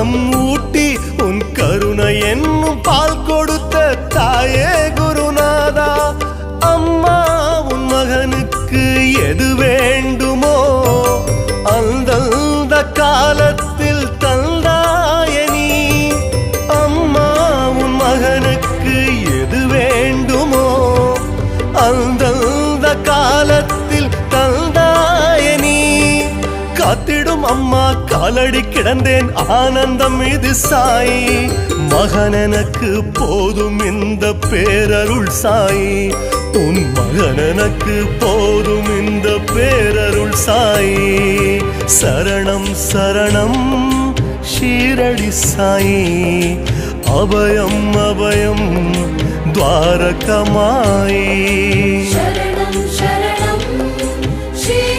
அமுதம் ஊட்டி உன் கருணை என்னும் பால் கொடுத்த தாயே குருநாதா. அம்மா உன் மகனுக்கு எது வேண்டுமோ அந்தந்த காலத்தில் தந்தாய நீ. அம்மா உன் மகனுக்கு எது வேண்டுமோ அந்தந்த காலத்தில் ஆனந்தம் அம்மா. காலடி கிடந்தேன். ஆனந்தம் இது சாய். மகன் எனக்கு போதும் இந்த பேரருள் சாய். உன் மகன் எனக்கு போதும் இந்த பேரருள் சாய். சரணம் சரணம் ஷீரடி சாய். அபயம் அபயம் துவாரகமாயே.